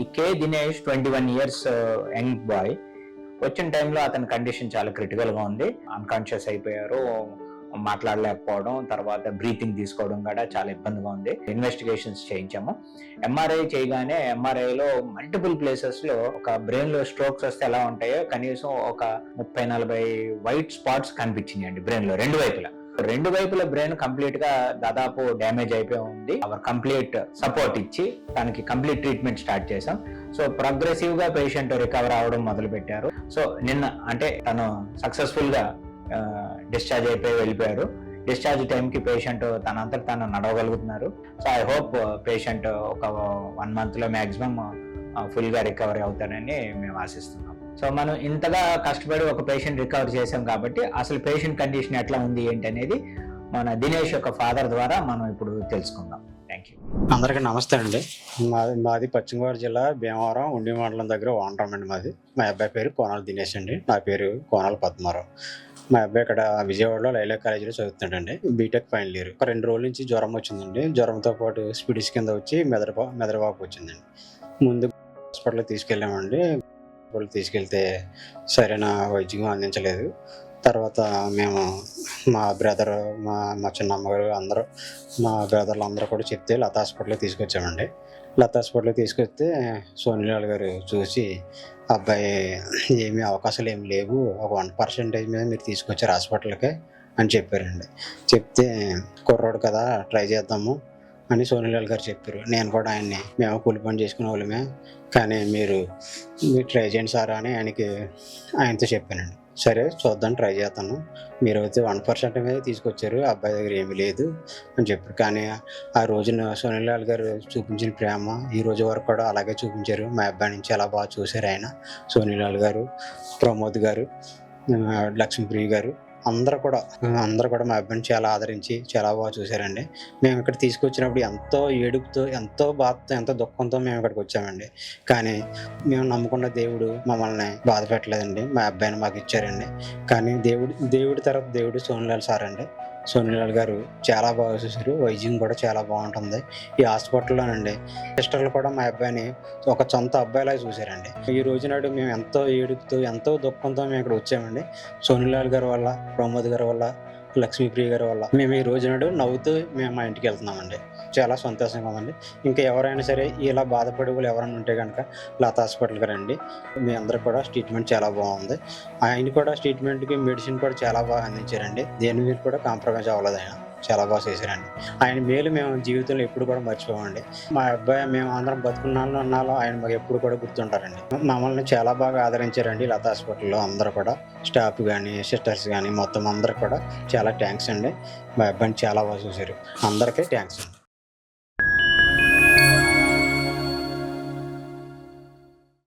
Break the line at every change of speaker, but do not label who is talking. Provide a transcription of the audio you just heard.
ఈ K Dinesh twenty one years young boy. వచ్చిన టైంలో అతని కండిషన్ చాలా క్రిటికల్గా ఉంది. అన్కాన్షియస్ అయిపోయారు మాట్లాడలేకపోవడం తర్వాత బ్రీతింగ్ తీసుకోవడం కూడా చాలా ఇబ్బందిగా ఉంది. ఇన్వెస్టిగేషన్స్ చేయించాము. ఎంఆర్ఐ చేయగానే ఎంఆర్ఐలో మల్టిపుల్ ప్లేసెస్లో ఒక బ్రెయిన్లో స్ట్రోక్స్ వస్తే ఎలా ఉంటాయో కనీసం ఒక ముప్పై నలభై వైట్ స్పాట్స్ కనిపించినాయండి బ్రెయిన్లో రెండు వైపులా. రెండు వైపుల బ్రెయిన్ కంప్లీట్గా దాదాపు డ్యామేజ్ అయిపోయి ఉంది. అవర్ కంప్లీట్ సపోర్ట్ ఇచ్చి తనకి కంప్లీట్ ట్రీట్మెంట్ స్టార్ట్ చేసాం సో ప్రోగ్రెసివ్గా పేషెంట్ రికవర్ అవడం మొదలు పెట్టారు సో నిన్న అంటే తను సక్సెస్ఫుల్గా డిశ్చార్జ్ అయిపోయి వెళ్ళిపోయారు. డిశ్చార్జ్ టైంకి పేషెంట్ తనంతట తను నడవగలుగుతున్నారు. సో ఐ హోప్ పేషెంట్ ఒక వన్ మంత్లో మాక్సిమం ఫుల్గా రికవరీ అవుతారని మేము ఆశిస్తున్నాం. సో మనం ఇంతగా కష్టపడి ఒక పేషెంట్ రికవర్ చేసాం కాబట్టి అసలు పేషెంట్ కండిషన్ ఎట్లా ఉంది ఏంటి అనేది మన దినేష్ యొక్క ఫాదర్ ద్వారా మనం ఇప్పుడు తెలుసుకుందాం. థ్యాంక్ యూ
అందరికీ నమస్తే అండి. మాది మాది పశ్చిమ గోదావరి జిల్లా భీమవరం ఉండి మండలం దగ్గర వాండరం అండి మాది. మా అబ్బాయి పేరు కోనాల దినేష్ అండి. నా పేరు కోనాల పద్మారావు. మా అబ్బాయి ఇక్కడ విజయవాడలో లైలా కాలేజీలో చదువుతున్నాడండి. బీటెక్ ఫైనల్ ఇయర్ ఒక రెండు రోజుల నుంచి జ్వరం వచ్చిందండి. జ్వరంతో పాటు స్పిడిస్ కింద వచ్చి మెదడుపా మెదడువాపు వచ్చిందండి. ముందు హాస్పిటల్కి తీసుకెళ్ళామండి. హాస్పిటల్ తీసుకెళ్తే సరైన వైద్యం అందించలేదు. తర్వాత మేము మా బ్రదర్ మా మా చిన్న అమ్మగారు అందరూ మా బ్రదర్లు అందరూ కూడా చెప్తే లత హాస్పిటల్కి తీసుకొచ్చామండి. లత హాస్పిటల్కి తీసుకొస్తే సోనిలాల్ గారు చూసి అబ్బాయి ఏమీ అవకాశాలు ఏమి లేవు. ఒక వన్ పర్సెంటేజ్ మీద మీరు తీసుకొచ్చారు హాస్పిటల్కి అని చెప్పారండి. చెప్తే కుర్రోడు కదా ట్రై చేద్దాము. అని సోనీలాల్ గారు చెప్పారు. నేను కూడా ఆయన్ని మేము కూలి పని చేసుకునే వాళ్ళమే. కానీ మీరు మీరు ట్రై చేయండి సార్ అని ఆయనకి ఆయనతో చెప్పానండి. సరే చూద్దాం ట్రై చేస్తాను. మీరు అయితే వన్ పర్సెంట్ మీద తీసుకొచ్చారు. అబ్బాయి దగ్గర ఏమీ లేదు అని చెప్పారు. కానీ ఆ రోజున సోనీలాల్ గారు చూపించిన ప్రేమ ఈ రోజు వరకు కూడా అలాగే చూపించారు. మా అబ్బాయి నుంచి చాలా బాగా చూశారు ఆయన. సోనీలాల్ గారు ప్రమోద్ గారు లక్ష్మీప్రియ గారు అందరూ కూడా అందరూ కూడా మా అబ్బాయిని చాలా ఆదరించి చాలా బాగా చూశారండి. మేము ఇక్కడ తీసుకొచ్చినప్పుడు ఎంతో ఏడుపుతో ఎంతో బాధతో ఎంతో దుఃఖంతో మేము ఇక్కడికి వచ్చామండి. కానీ మేము నమ్ముకున్న దేవుడు మమ్మల్ని బాధ పెట్టలేదండి మా అబ్బాయిని మాకు ఇచ్చారండి. కానీ దేవుడు దేవుడి తర్వాత దేవుడు సోనిలాల్ సార్ అండి సోనిలాల్ గారు చాలా బాగా చూశారు. వైద్యం కూడా చాలా బాగుంటుంది. ఈ హాస్పిటల్లోనండి సిస్టర్లు కూడా మా అబ్బాయిని ఒక సొంత అబ్బాయిలాగా చూశారండి. ఈ రోజు నాడు మేము ఎంతో ఏడుపుతూ ఎంతో దుఃఖంతో మేము ఇక్కడ వచ్చామండి. సోనిలాల్ గారి వల్ల ప్రమోద్ గారి వల్ల లక్ష్మీప్రియ గారి వల్ల. మేము ఈ రోజు నాడు నవ్వుతూ మేము మా ఇంటికి వెళ్తున్నామండి. చాలా సంతోషంగా ఉందండి. ఇంకా ఎవరైనా సరే ఇలా బాధపడే వాళ్ళు ఎవరైనా ఉంటే కనుక లతా హాస్పిటల్కి రండి. మీ అందరికి కూడా ట్రీట్మెంట్ చాలా బాగుంది. ఆయన కూడా ట్రీట్మెంట్కి మెడిసిన్ కూడా చాలా బాగా అందించారండి. దేని మీరు కూడా కాంప్రమైజ్ అవ్వలేదు ఆయన. చాలా బాగా చేశారండి. ఆయన మేలు మేము జీవితంలో ఎప్పుడు కూడా మర్చిపోమండి. మా అబ్బాయి మేము అందరం బతుకున్నాళ్ళు అన్నాలో ఆయన మాకు ఎప్పుడు కూడా గుర్తుంటారండి. మమ్మల్ని చాలా బాగా ఆదరించారండి లత హాస్పిటల్లో అందరూ కూడా. స్టాఫ్ కానీ సిస్టర్స్ కానీ మొత్తం అందరూ కూడా చాలా థ్యాంక్స్ అండి. మా అబ్బాయిని చాలా బాగా చూశారు. అందరికీ థ్యాంక్స్ అండి.